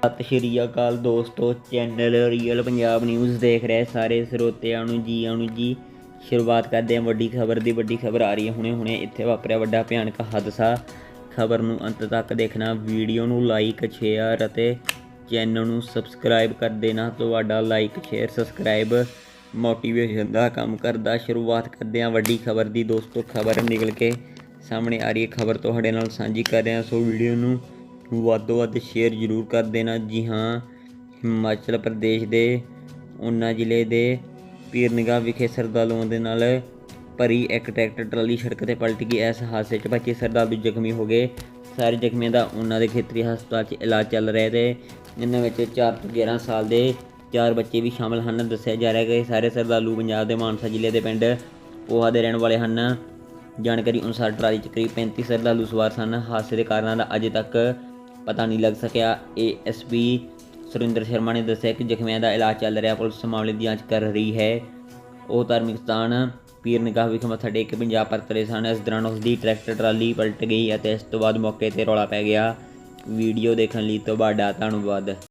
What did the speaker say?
ਸਤਿ ਸ਼੍ਰੀ ਅਕਾਲ ਦੋਸਤੋ channel real Punjab news ਦੇਖ ਰਹੇ ਸਾਰੇ ਸਰੋਤਿਆਂ ਨੂੰ ਜੀ ਆਣੂ ਜੀ। ਸ਼ੁਰੂਆਤ ਕਰਦੇ ਹਾਂ ਵੱਡੀ ਖਬਰ ਦੀ, ਵੱਡੀ ਖਬਰ ਆ ਰਹੀ ਹੈ ਹੁਣੇ ਹੁਣੇ। ਇੱਥੇ ਵਾਪਰਿਆ ਵੱਡਾ ਭਿਆਨਕ ਹਾਦਸਾ। ਖਬਰ ਨੂੰ ਅੰਤ ਤੱਕ ਦੇਖਣਾ, ਵੀਡੀਓ ਨੂੰ ਲਾਈਕ ਸ਼ੇਅਰ ਅਤੇ ਚੈਨਲ ਨੂੰ ਸਬਸਕ੍ਰਾਈਬ ਕਰ ਦੇਣਾ। ਤੁਹਾਡਾ ਲਾਈਕ ਸ਼ੇਅਰ ਸਬਸਕ੍ਰਾਈਬ ਮੋਟੀਵੇਸ਼ਨ ਦਾ ਕੰਮ ਕਰਦਾ। ਸ਼ੁਰੂਆਤ ਕਰਦੇ ਹਾਂ ਵੱਡੀ ਖਬਰ ਦੀ। ਦੋਸਤੋ, ਖਬਰ ਨਿਕਲ ਕੇ ਸਾਹਮਣੇ ਆ ਰਹੀ ਹੈ। ਖਬਰ ਤੁਹਾਡੇ ਨਾਲ ਸਾਂਝੀ ਕਰ ਰਹੇ। ਹਾਂ ਸੋ ਵੀਡੀਓ ਨੂੰ ਵੱਧ ਤੋਂ ਵੱਧ ਸ਼ੇਅਰ ਜ਼ਰੂਰ ਕਰ ਦੇਣਾ ਜੀ ਹਾਂ। ਹਿਮਾਚਲ ਪ੍ਰਦੇਸ਼ ਦੇ, ਉਨਾ ਜ਼ਿਲ੍ਹੇ ਦੇ ਪੀਰਨਗਾਹ ਵਿਖੇ ਸਰਦਾਲੂਆਂ ਦੇ ਨਾਲ ਭਰੀ ਇੱਕ ਟਰੈਕਟਰ ਟਰਾਲੀ ਸੜਕ ਤੇ ਪਲਟ ਗਈ। ਇਸ ਹਾਦਸੇ 'ਚ 25 ਸਰਦਾਲੂ ਜ਼ਖਮੀ ਹੋ ਗਏ। ਸਾਰੇ ਜ਼ਖਮੀਆਂ ਦਾ ਉਹਨਾਂ ਦੇ ਖੇਤਰੀ ਹਸਪਤਾਲ 'ਚ ਇਲਾਜ ਚੱਲ ਰਿਹਾ ਤੇ ਇਹਨਾਂ ਵਿੱਚ 4 ਤੋਂ 11 ਸਾਲ ਦੇ ਚਾਰ ਬੱਚੇ ਵੀ ਸ਼ਾਮਲ ਹਨ, ਦੱਸਿਆ ਜਾ ਰਿਹਾ ਕਿ ਸਾਰੇ ਸਰਦਾਲੂ ਪੰਜਾਬ ਦੇ ਮਾਨਸਾ ਜ਼ਿਲ੍ਹੇ ਦੇ ਪਿੰਡ ਪੋਹਾ ਦੇ ਰਹਿਣ ਵਾਲੇ ਹਨ। ਜਾਣਕਾਰੀ ਅਨੁਸਾਰ ਟਰਾਲੀ 'ਚ ਕਰੀਬ 35 ਸਰਦਾਲੂ ਸਵਾਰ ਸਨ। ਹਾਦਸੇ ਦੇ ਕਾਰਨਾਂ ਦਾ ਅਜੇ ਤੱਕ ਪਤਾ ਨਹੀਂ ਲੱਗ ਸਕਿਆ। ਏਐਸਪੀ ਸੁਰਿੰਦਰ ਸ਼ਰਮਾ ਨੇ ਦੱਸਿਆ ਕਿ ਜ਼ਖਮੀਆਂ ਦਾ ਇਲਾਜ ਚੱਲ ਰਿਹਾ, ਪੁਲਿਸ ਮਾਮਲੇ ਦੀ ਜਾਂਚ ਕਰ ਰਹੀ ਹੈ। ਉਹ ਧਾਰਮਿਕ ਸਥਾਨ ਪੀਰ ਨਿਗਾਹ ਵਿਖੇ ਮੱਥਾ ਟੇਕ ਕੇ ਪੰਜਾਬ ਪਰਤ ਰਹੇ ਸਨ। ਇਸ ਦੌਰਾਨ ਉਸ ਦੀ ਟਰੈਕਟਰ ਟਰਾਲੀ ਪਲਟ ਗਈ ਅਤੇ ਇਸ ਤੋਂ ਬਾਅਦ ਮੌਕੇ ਤੇ ਰੌਲਾ ਪੈ ਗਿਆ। ਵੀਡੀਓ ਦੇਖਣ ਲਈ ਤੁਹਾਡਾ ਧੰਨਵਾਦ।